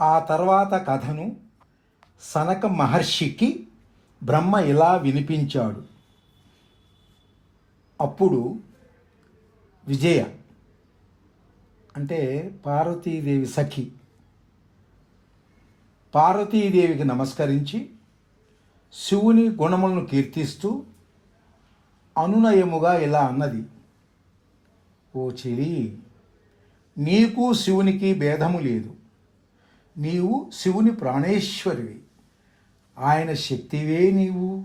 ఆ తర్వాత కథను సనక మహర్షికి బ్రహ్మ ఇలా వినిపించాడు. అప్పుడు విజయ అంటే పార్వతీదేవి సఖి పార్వతీదేవికి నమస్కరించి శివుని గుణములను కీర్తిస్తూ అనునయముగా ఇలా అన్నది. ఓ చెలి నీకు శివునికి భేదము లేదు. నీవు శివుని ప్రాణేశ్వరివి. ఆయన శక్తివే నీవు.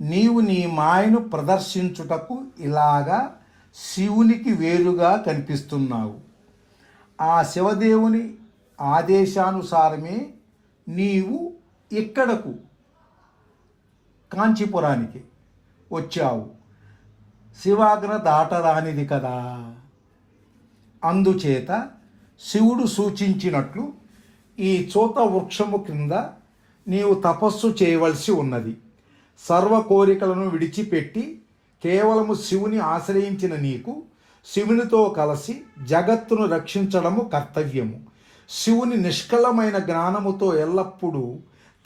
నీవు నీ మాయను ప్రదర్శించుటకు ఇలాగా శివునికి వేరుగా కనిపిస్తున్నావు. ఆ శివదేవుని ఆదేశానుసారమే నీవు ఇక్కడకు కాంచీపురానికి వచ్చావు. శివాగ్ర దాటరానిది కదా. అందుచేత శివుడు సూచించినట్లు ఈ చూత వృక్షము క్రింద నీవు తపస్సు చేయవలసి ఉన్నది. సర్వ కోరికలను విడిచిపెట్టి కేవలము శివుని ఆశ్రయించిన నీకు శివునితో కలిసి జగత్తును రక్షించడము కర్తవ్యము. శివుని నిష్కలమైన జ్ఞానముతో ఎల్లప్పుడూ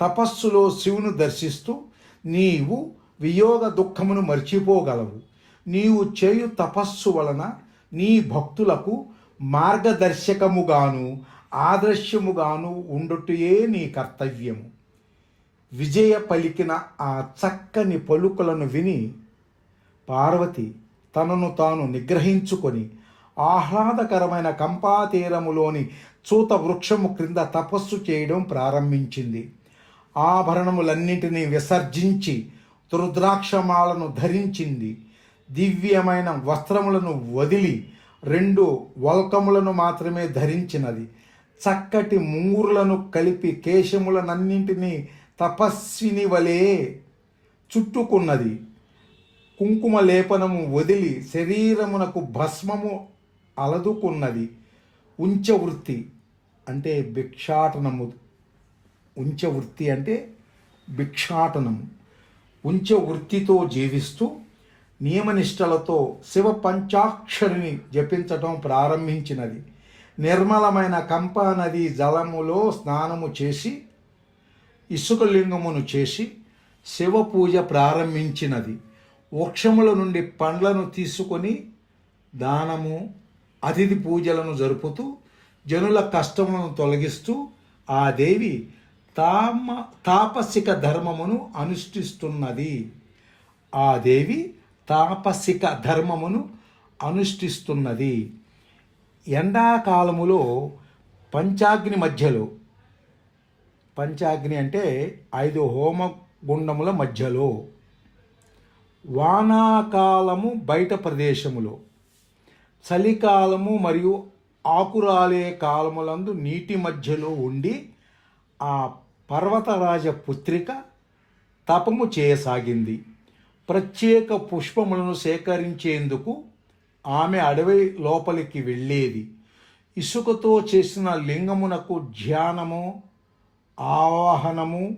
తపస్సులో శివుని దర్శిస్తూ నీవు వియోగ దుఃఖమును మర్చిపోగలవు. నీవు చేయు తపస్సు వలన నీ భక్తులకు మార్గదర్శకముగాను ఆదర్శముగాను ఉండుటయే నీ కర్తవ్యము. విజయ పలికిన ఆ చక్కని పలుకులను విని పార్వతి తనను తాను నిగ్రహించుకొని ఆహ్లాదకరమైన కంపాతీరములోని చూత వృక్షము క్రింద తపస్సు చేయడం ప్రారంభించింది. ఆభరణములన్నింటినీ విసర్జించి రుద్రాక్షమాలను ధరించింది. దివ్యమైన వస్త్రములను వదిలి రెండు వల్కములను మాత్రమే ధరించినది. చక్కటి ముంగురులను కలిపి కేశములనన్నింటినీ తపస్విని వలె చుట్టుకున్నది. కుంకుమ లేపనము వదిలి శరీరమునకు భస్మము అలదుకున్నది. ఉంచవృత్తి అంటే భిక్షాటనము. ఉంచవృత్తి అంటే భిక్షాటనము. ఉంచవృత్తితో జీవిస్తూ నియమనిష్టలతో శివ పంచాక్షరిని జపించటం ప్రారంభించినది. నిర్మలమైన కంప నది జలములో స్నానము చేసి ఇసుక లింగమును చేసి శివ పూజ ప్రారంభించినది. వృక్షముల నుండి పండ్లను తీసుకొని దానము అతిథి పూజలను జరుపుతూ జనుల కష్టములను తొలగిస్తూ ఆ దేవి తామ తాపసిక ధర్మమును అనుష్ఠిస్తున్నది. ఆ దేవి తాపసిక ధర్మమును అనుష్ఠిస్తున్నది. ఎండాకాలములో పంచాగ్ని మధ్యలో పంచాగ్ని అంటే ఐదు హోమ గుండముల మధ్యలో వానాకాలము బయట ప్రదేశములో చలికాలము మరియు ఆకురాలే కాలములందు నీటి మధ్యలో ఉండి ఆ పర్వతరాజ పుత్రిక తపము చేయసాగింది. ప్రత్యేక పుష్పములను సేకరించేందుకు ఆమె అడవి లోపలికి వెళ్ళేది. ఇసుకతో చేసిన లింగమునకు ధ్యానము ఆవాహనము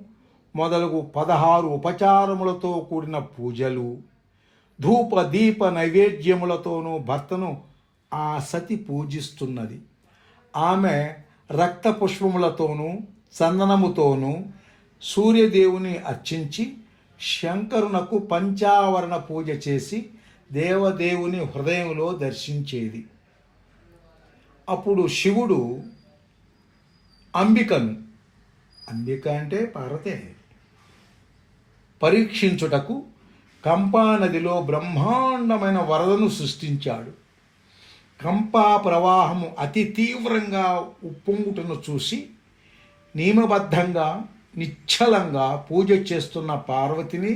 మొదలగు పదహారు ఉపచారములతో కూడిన పూజలు ధూప దీప నైవేద్యములతోనూ భర్తను ఆ సతి పూజిస్తున్నది. ఆమె రక్త పుష్పములతోనూ చందనముతోనూ సూర్యదేవుని అర్చించి శంకరునకు పంచావరణ పూజ చేసి దేవదేవుని హృదయంలో దర్శించేది. అప్పుడు శివుడు అంబికను అంబిక అంటే పార్వతే పరీక్షించుటకు కంపానదిలో బ్రహ్మాండమైన వరదను సృష్టించాడు. కంపా ప్రవాహము అతి తీవ్రంగా ఉప్పొంగుటను చూసి నియమబద్ధంగా నిశ్చలంగా పూజ చేస్తున్న పార్వతిని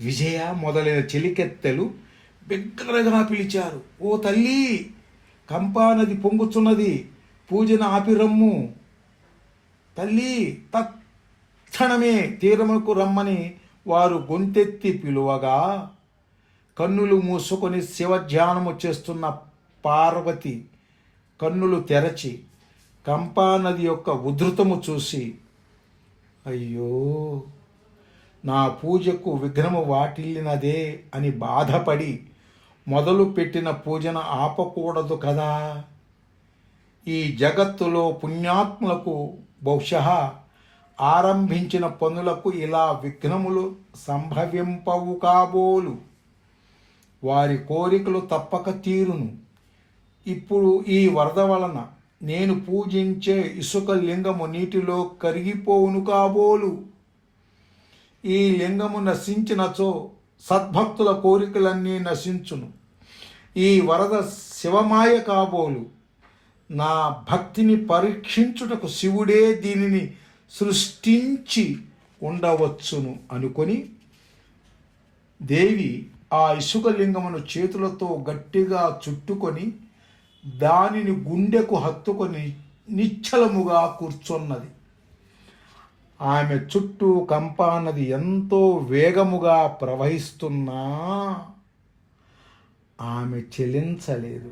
విజయ మొదలైన చెలికెత్తెలు బిగ్గరగా పిలిచారు. ఓ తల్లి కంపానది పొంగుచున్నది పూజన ఆపిరమ్ము. తల్లి తక్షణమే తీరముకు రమ్మని వారు గొంతెత్తి పిలువగా కన్నులు మూసుకొని శివధ్యానము చేస్తున్న పార్వతి కన్నులు తెరచి కంపానది యొక్క ఉధృతము చూసి అయ్యో నా పూజకు విఘ్నము వాటిల్లినదే అని బాధపడి మొదలు పెట్టిన పూజను ఆపకూడదు కదా. ఈ జగత్తులో పుణ్యాత్ములకు బహుశ ఆరంభించిన పనులకు ఇలా విఘ్నములు సంభవింపవు కాబోలు. వారి కోరికలు తప్పక తీరును. ఇప్పుడు ఈ వరద వలన నేను పూజించే ఇసుక లింగము నీటిలో కరిగిపోవును కాబోలు. ఈ లింగము నశించినచో సద్భక్తుల కోరికలన్నీ నశించును. ఈ వరద శివమాయ కాబోలు. నా భక్తిని పరీక్షించుటకు శివుడే దీనిని సృష్టించి ఉండవచ్చును అనుకొని దేవి ఆ ఇసుక లింగమును చేతులతో గట్టిగా చుట్టుకొని దానిని గుండెకు హత్తుకొని నిశ్చలముగా కూర్చున్నది. ఆమె చుట్టూ కంపానది ఎంతో వేగముగా ప్రవహిస్తున్నా ఆమె చెలించలేదు.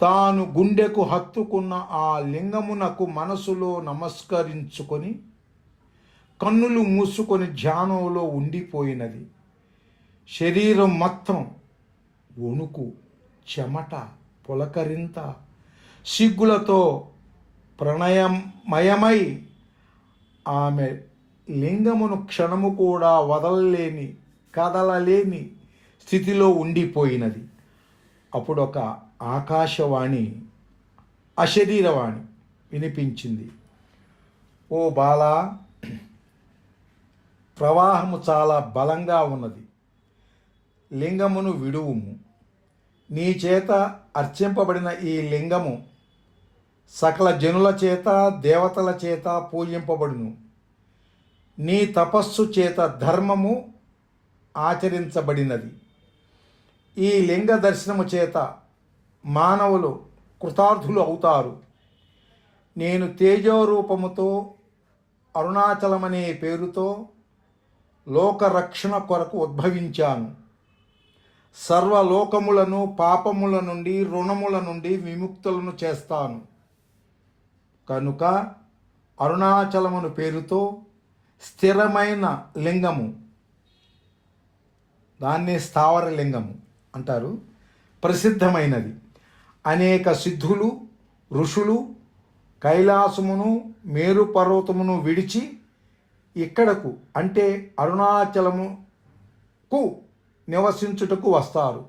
తాను గుండెకు హత్తుకున్న ఆ లింగమునకు మనసులో నమస్కరించుకొని కన్నులు మూసుకొని ధ్యానంలో ఉండిపోయినది. శరీరం మొత్తం వణుకు చెమట పులకరింత సిగ్గులతో ప్రణయమయమై ఆమె లింగమును క్షణము కూడా వదలలేని కదలలేని స్థితిలో ఉండిపోయినది. అప్పుడు ఒక ఆకాశవాణి అశరీరవాణి వినిపించింది. ఓ బాలా ప్రవాహము చాలా బలంగా ఉన్నది. లింగమును విడువుము. నీ చేత అర్చింపబడిన ఈ లింగము సకల జనుల చేత దేవతల చేత పూజింపబడును. నీ తపస్సు చేత ధర్మము ఆచరించబడినది. ఈ లింగ దర్శనము చేత మానవులు కృతార్థులు అవుతారు. నేను తేజోరూపముతో అరుణాచలమనే పేరుతో లోకరక్షణ కొరకు ఉద్భవించాను. సర్వలోకములను పాపముల నుండి రుణముల నుండి విముక్తులను చేస్తాను. కనుక అరుణాచలమును పేరుతో స్థిరమైన లింగము దాన్ని స్థావర లింగము అంటారు. ప్రసిద్ధమైనది. అనేక సిద్ధులు ఋషులు కైలాసమును మేరు పర్వతమును విడిచి ఇక్కడకు అంటే అరుణాచలముకు నివసించుటకు వస్తారు.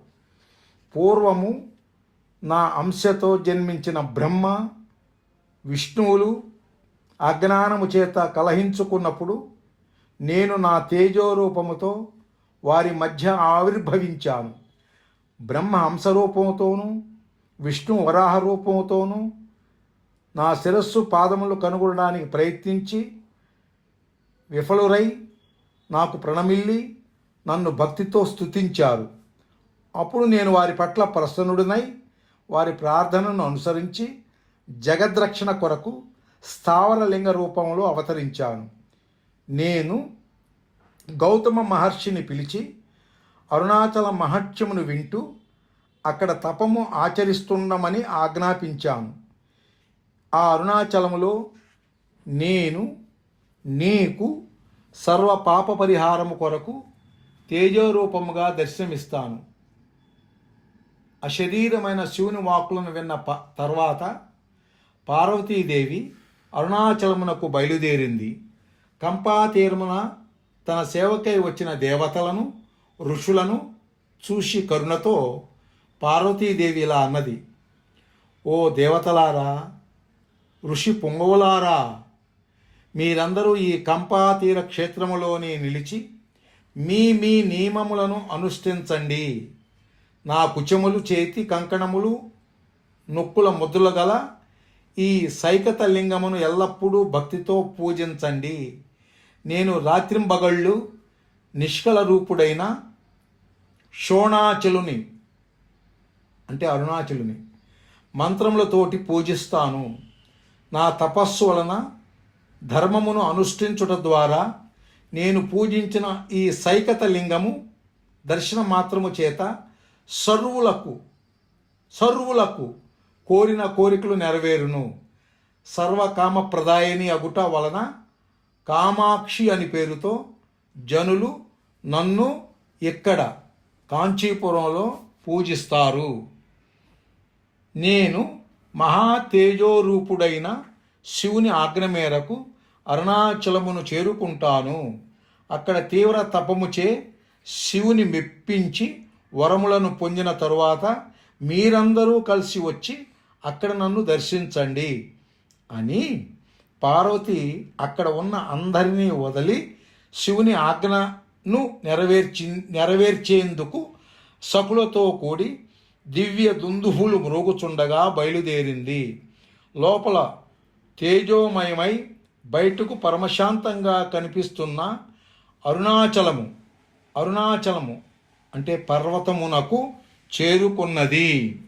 పూర్వము నా అంశతో జన్మించిన బ్రహ్మ విష్ణువులు అజ్ఞానము చేత కలహించుకున్నప్పుడు నేను నా తేజోరూపముతో వారి మధ్య ఆవిర్భవించాను. బ్రహ్మ హంసరూపముతోనూ విష్ణు వరాహ రూపముతోనూ నా శిరస్సు పాదములు కనుగొనడానికి ప్రయత్నించి విఫలురై నాకు ప్రణమిల్లి నన్ను భక్తితో స్తుతించారు. అప్పుడు నేను వారి పట్ల ప్రసన్నుడినై వారి ప్రార్థనను అనుసరించి జగద్రక్షణ కొరకు స్థావర లింగ రూపంలో అవతరించాను. నేను గౌతమ మహర్షిని పిలిచి అరుణాచల మహత్యమును వింటూ అక్కడ తపము ఆచరిస్తుండమని ఆజ్ఞాపించాను. ఆ అరుణాచలములో నేను నీకు సర్వ పాప పరిహారము కొరకు తేజోరూపముగా దర్శనమిస్తాను. అశరీరమైన శివుని వాక్కులను విన్న ప తర్వాత పార్వతీదేవి అరుణాచలమునకు బయలుదేరింది. కంపా తీరమున తన సేవకై వచ్చిన దేవతలను ఋషులను చూసి కరుణతో పార్వతీదేవి ఇలా అన్నది ఓ దేవతలారా ఋషి పొంగవులారా మీరందరూ ఈ కంపాతీర క్షేత్రములోని క్షేత్రములోనే నిలిచి మీ మీ నియమములను అనుష్ఠించండి. నా కుచములు చేతి కంకణములు నొక్కుల ముద్దుల గల ఈ సైకత లింగమును ఎల్లప్పుడూ భక్తితో పూజించండి. నేను రాత్రింబగళ్ళు నిష్కల రూపుడైన షోణాచలుని అంటే అరుణాచలుని మంత్రములతోటి పూజిస్తాను. నా తపస్సు వలన ధర్మమును అనుష్ఠించుట ద్వారా నేను పూజించిన ఈ సైకత లింగము దర్శన మాత్రము చేత సర్వులకు సర్వులకు కోరిన కోరికలు నెరవేరును. సర్వకామ ప్రదాయని అగుట వలన కామాక్షి అని పేరుతో జనులు నన్ను ఇక్కడ కాంచీపురంలో పూజిస్తారు. నేను మహా తేజోరూపుడైన శివుని ఆజ్ఞ మేరకు అరుణాచలమును చేరుకుంటాను. అక్కడ తీవ్ర తపముచే శివుని మెప్పించి వరములను పొందిన తరువాత మీరందరూ కలిసి వచ్చి అక్కడ నన్ను దర్శించండి అని పార్వతి అక్కడ ఉన్న అందరినీ వదిలి శివుని ఆజ్ఞను నెరవేర్చి నెరవేర్చేందుకు సకులతో కూడి దివ్య దుందుహులు మ్రోగుచుండగా బయలుదేరింది. లోపల తేజోమయమై బయటకు పరమశాంతంగా కనిపిస్తున్న అరుణాచలము అరుణాచలము అంటే పర్వతమునకు చేరుకున్నది.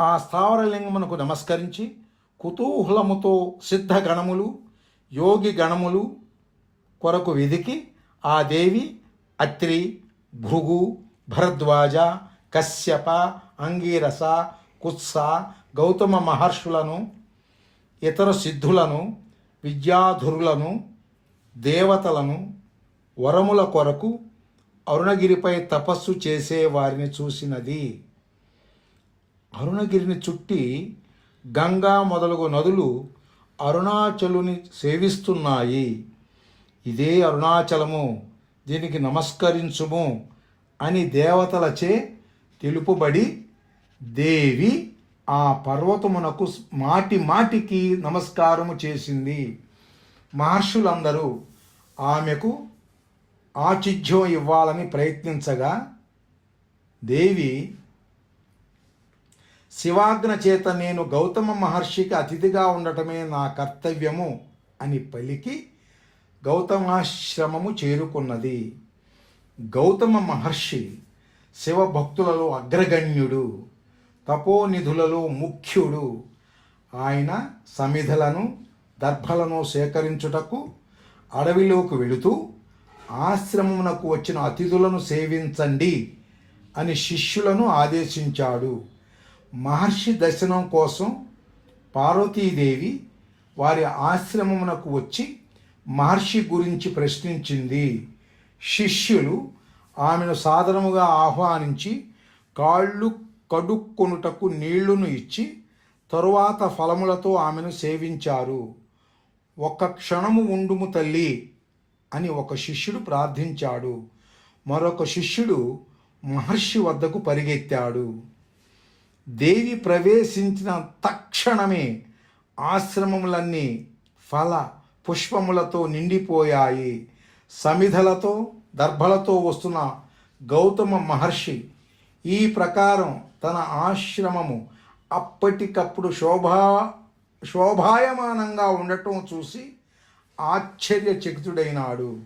ఆ స్థావరలింగమునకు నమస్కరించి కుతూహలముతో సిద్ధ గణములు యోగి గణములు కొరకు వెదికి ఆ దేవి అత్రి భృగు భరద్వాజ కశ్యప అంగీరస కుత్స గౌతమ మహర్షులను ఇతర సిద్ధులను విద్యాధురులను దేవతలను వరముల కొరకు అరుణగిరిపై తపస్సు చేసే వారిని చూసినది. అరుణగిరిని చుట్టి గంగా మొదలగు నదులు అరుణాచలుని సేవిస్తున్నాయి. ఇదే అరుణాచలము దీనికి నమస్కరించుము అని దేవతలచే తెలుపుబడి దేవి ఆ పర్వతమునకు మాటి మాటికి నమస్కారము చేసింది. మహర్షులందరూ ఆమెకు ఆతిథ్యం ఇవ్వాలని ప్రయత్నించగా దేవి శివాజ్ఞ చేత నేను గౌతమ మహర్షికి అతిథిగా ఉండటమే నా కర్తవ్యము అని పలికి గౌతమాశ్రమము చేరుకున్నది. గౌతమ మహర్షి శివభక్తులలో అగ్రగణ్యుడు తపోనిధులలో ముఖ్యుడు. ఆయన సమిధలను దర్భలను సేకరించుటకు అడవిలోకి వెళుతూ ఆశ్రమమునకు వచ్చిన అతిథులను సేవించండి అని శిష్యులను ఆదేశించాడు. మహర్షి దర్శనం కోసం పార్వతీదేవి వారి ఆశ్రమమునకు వచ్చి మహర్షి గురించి ప్రశ్నించింది. శిష్యులు ఆమెను సాదరముగా ఆహ్వానించి కాళ్ళు కడుక్కొనుటకు నీళ్ళును ఇచ్చి తరువాత ఫలములతో ఆమెను సేవించారు. ఒక్క క్షణము ఉండుము తల్లి అని ఒక శిష్యుడు ప్రార్థించాడు. మరొక శిష్యుడు మహర్షి వద్దకు పరిగెత్తాడు. దేవి ప్రవేశించిన తక్షణమే ఆశ్రమములన్నీ ఫల పుష్పములతో నిండిపోయాయి. సమిధలతో దర్భలతో వస్తున్న గౌతమ మహర్షి ఈ ప్రకారం తన ఆశ్రమము అప్పటికప్పుడు శోభా శోభాయమానంగా ఉండటం చూసి ఆశ్చర్యచకితుడైనాడు.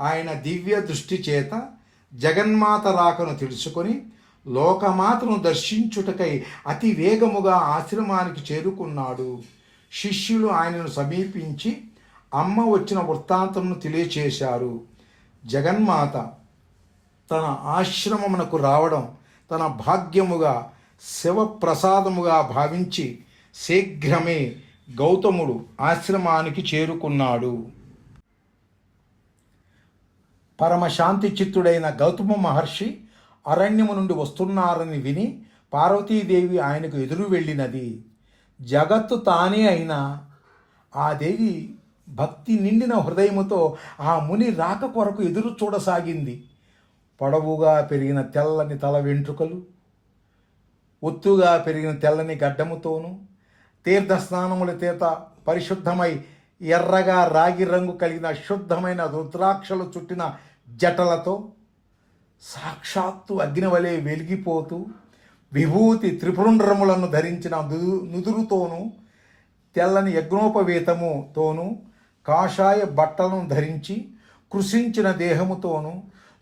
ఆయన దివ్య దృష్టి చేత జగన్మాత రాకను తెలుసుకొని లోకమాతను దర్శించుటకై అతి వేగముగా ఆశ్రమానికి చేరుకున్నాడు. శిష్యులు ఆయనను సమీపించి అమ్మ వచ్చిన వృత్తాంతమును తెలియచేశారు. జగన్మాత తన ఆశ్రమమునకు రావడం తన భాగ్యముగా శివప్రసాదముగా భావించి శీఘ్రమే గౌతముడు ఆశ్రమానికి చేరుకున్నాడు. పరమశాంతి చిత్తుడైన గౌతమ మహర్షి అరణ్యము నుండి వస్తున్నారని విని పార్వతీదేవి ఆయనకు ఎదురు వెళ్ళినది. జగత్తు తానే అయినా ఆ దేవి భక్తి నిండిన హృదయముతో ఆ ముని రాక కొరకు ఎదురు చూడసాగింది. పొడవుగా పెరిగిన తెల్లని తల వెంట్రుకలు ఒత్తుగా పెరిగిన తెల్లని గడ్డముతోనూ తీర్థస్నానముల చేత పరిశుద్ధమై ఎర్రగా రాగి రంగు కలిగిన శుద్ధమైన రుద్రాక్షలు చుట్టిన జటలతో సాక్షాత్తు అగ్నివలే వెలిగిపోతూ విభూతి త్రిపురుండ్రములను ధరించిన నుదురుతోనూ తెల్లని యజ్ఞోపవేతముతోనూ కాషాయ బట్టలను ధరించి కృషించిన దేహముతోనూ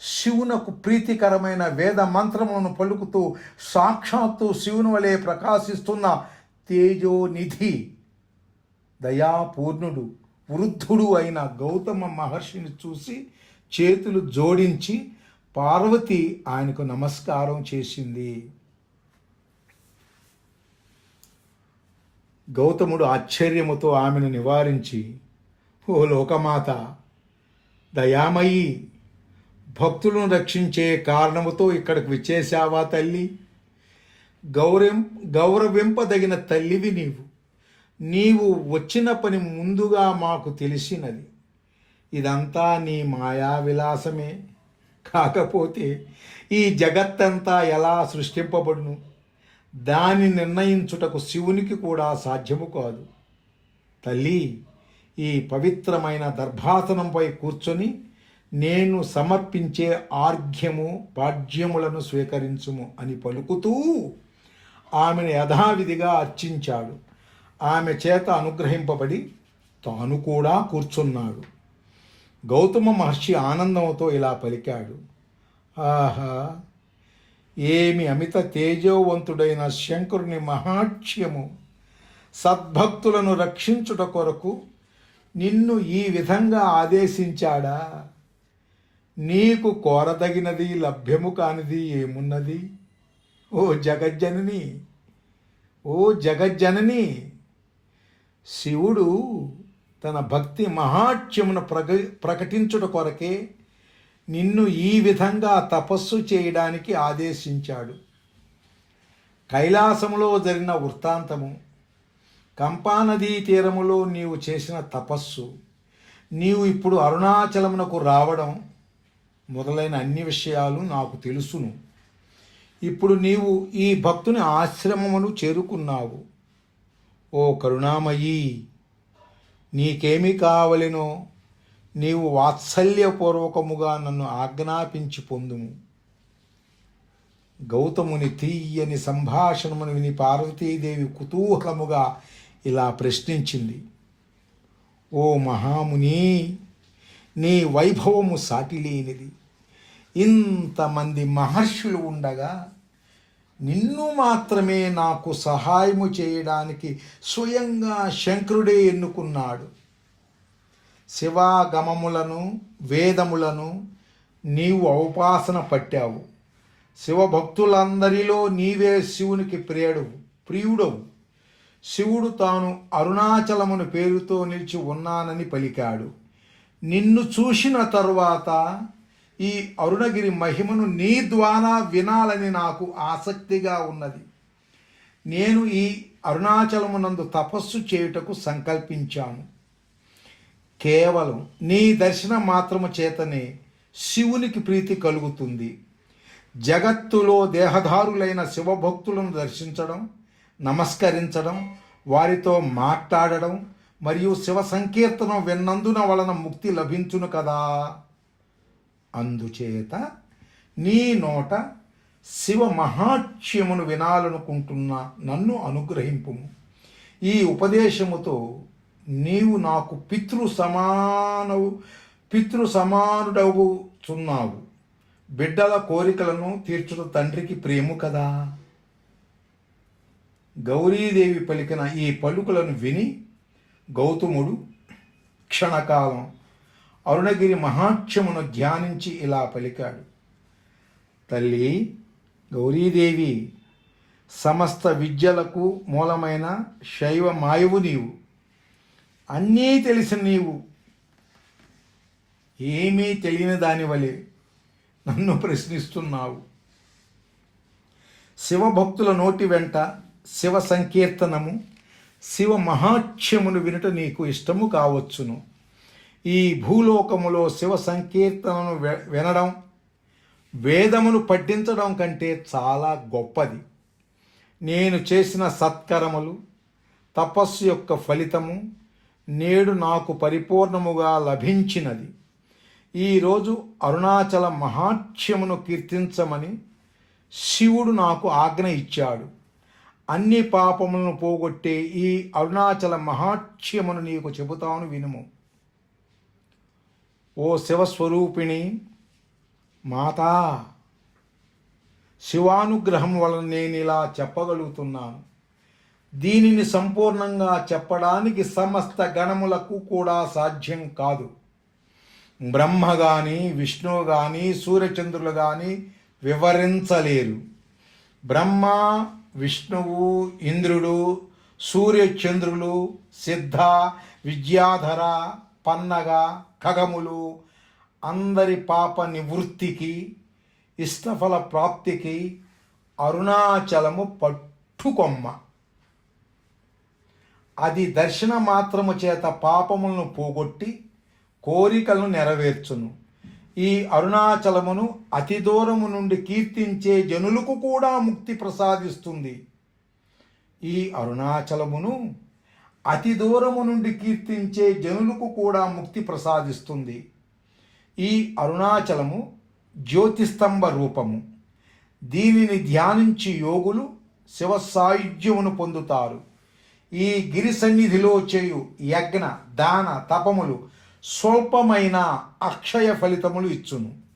శివునకు ప్రీతికరమైన వేద మంత్రములను పలుకుతూ సాక్షాత్తు శివుని వలె ప్రకాశిస్తున్న తేజోనిధి దయాపూర్ణుడు వృద్ధుడు అయిన గౌతమ మహర్షిని చూసి చేతులు జోడించి పార్వతి ఆయనకు నమస్కారం చేసింది. గౌతముడు ఆశ్చర్యముతో ఆమెను నివారించి ఓ లోకమాత దయామయీ భక్తులను రక్షించే కారణముతో ఇక్కడికి విచ్చేశావా తల్లి? గౌరవం గౌరవింపదగిన తల్లివి నీవు. నీవు వచ్చిన పని ముందుగా మాకు తెలిసినది. ఇదంతా నీ మాయా విలాసమే కాకపోతే ఈ జగత్తంతా ఎలా సృష్టింపబడును? దాని నిర్ణయించుటకు శివునికి కూడా సాధ్యము కాదు. తల్లి ఈ పవిత్రమైన దర్భాసనంపై కూర్చొని నేను సమర్పించే ఆర్ఘ్యము పాడ్యములను స్వీకరించుము అని పలుకుతూ ఆమెను యథావిధిగా అర్చించాడు. ఆమె చేత అనుగ్రహింపబడి తాను కూడా కూర్చున్నాడు. గౌతమ మహర్షి ఆనందంతో ఇలా పలికాడు. ఆహా ఏమి అమిత తేజోవంతుడైన శంకరుని మహాక్ష్యము సద్భక్తులను రక్షించుట కొరకు నిన్ను ఈ విధంగా ఆదేశించాడా? నీకు కోరదగినది లభ్యము కానిది ఏమున్నది? ఓ జగజ్జనని ఓ జగజ్జనని శివుడు తన భక్తి మహాత్యమును ప్రగ ప్రకటించుట కొరకే నిన్ను ఈ విధంగా తపస్సు చేయడానికి ఆదేశించాడు. కైలాసములో జరిగిన వృత్తాంతము కంపానదీ తీరములో నీవు చేసిన తపస్సు నీవు ఇప్పుడు అరుణాచలమునకు రావడం మొదలైన అన్ని విషయాలు నాకు తెలుసును. ఇప్పుడు నీవు ఈ భక్తుని ఆశ్రమమును చేరుకున్నావు. ఓ కరుణామయీ! నీకేమి కావలెనో నీవు వాత్సల్యపూర్వకముగా నన్ను ఆజ్ఞాపించి పొందుము. గౌతముని తీయని సంభాషణమును విని పార్వతీదేవి కుతూహలముగా ఇలా ప్రశ్నించింది. ఓ మహాముని నీ వైభవము సాటిలేనిది. ఇంతమంది మహర్షులు ఉండగా నిన్ను మాత్రమే నాకు సహాయము చేయడానికి స్వయంగా శంకరుడే ఎన్నుకున్నాడు. శివాగమములను వేదములను నీవు ఔపాసన పట్టావు. శివభక్తులందరిలో నీవే శివునికి ప్రియుడవు ప్రియుడవు. శివుడు తాను అరుణాచలమును పేరుతో నిలిచి ఉన్నానని పలికాడు. నిన్ను చూసిన తరువాత ఈ అరుణగిరి మహిమను నీ ద్వారా వినాలని నాకు ఆసక్తిగా ఉన్నది. నేను ఈ అరుణాచలమునందు తపస్సు చేయుటకు సంకల్పించాను. కేవలం నీ దర్శనం మాత్రము చేతనే శివునికి ప్రీతి కలుగుతుంది. జగత్తులో దేహదారులైన శివభక్తులను దర్శించడం నమస్కరించడం వారితో మాట్లాడడం మరియు శివ సంకీర్తనం విన్నందున వలన ముక్తి లభించును కదా. అందుచేత నీ నోట శివ మహాత్మ్యమును వినాలనుకుంటున్న నన్ను అనుగ్రహింపుము. ఈ ఉపదేశముతో నీవు నాకు పితృ సమానవు పితృ సమానుడవుచున్నావు బిడ్డల కోరికలను తీర్చుట తండ్రికి ప్రేము కదా. గౌరీదేవి పలికిన ఈ పలుకులను విని గౌతముడు క్షణకాలం అరుణగిరి మహాక్షమును ధ్యానించి ఇలా పలికాడు. తల్లి గౌరీదేవి సమస్త విద్యలకు మూలమైన శైవ మాయువు నీవు. అన్నీ తెలిసిన నీవు. ఏమీ తెలియని దానివలే నన్ను ప్రశ్నిస్తున్నావు. శివభక్తుల నోటి వెంట శివ సంకీర్తనము శివ మహాక్ష్యమును వినుట నీకు ఇష్టము కావచ్చును. ఈ భూలోకములో శివ సంకీర్తనను వినడం వేదమును పఠించడం కంటే చాలా గొప్పది. నేను చేసిన సత్కరములు తపస్సు యొక్క ఫలితము నేడు నాకు పరిపూర్ణముగా లభించినది. ఈరోజు అరుణాచల మహాత్మ్యమును కీర్తించమని శివుడు నాకు ఆజ్ఞ ఇచ్చాడు. అన్ని పాపములను పోగొట్టే ఈ అరుణాచల మహాత్మ్యమును నీకు చెబుతాను వినుము. ఓ శివస్వరూపిణి మాతా శివానుగ్రహం వలన నేను ఇలా చెప్పగలుగుతున్నాను. దీనిని సంపూర్ణంగా చెప్పడానికి సమస్త గణములకు కూడా సాధ్యం కాదు. బ్రహ్మ కానీ విష్ణువు కానీ సూర్యచంద్రులు కానీ వివరించలేరు. బ్రహ్మ విష్ణువు ఇంద్రుడు సూర్యచంద్రులు సిద్ధ విద్యాధర పన్నగ ఖగములు అందరి పాప నివృత్తికి ఇష్టఫల ప్రాప్తికి అరుణాచలము పట్టుకొమ్మ. అది దర్శన మాత్రము చేత పాపములను పోగొట్టి కోరికలను నెరవేర్చును. ఈ అరుణాచలమును అతి దూరము నుండి కీర్తించే జనులకు కూడా ముక్తి ప్రసాదిస్తుంది. ఈ అరుణాచలమును అతి దూరము నుండి కీర్తించే జనులకు కూడా ముక్తి ప్రసాదిస్తుంది. ఈ అరుణాచలము జ్యోతిస్తంభ రూపము. దీనిని ధ్యానించి యోగులు శివ సాయుధ్యమును పొందుతారు. ఈ గిరి సన్నిధిలో చేయు యజ్ఞ దాన తపములు స్వల్పమైన అక్షయ ఫలితములు ఇచ్చును.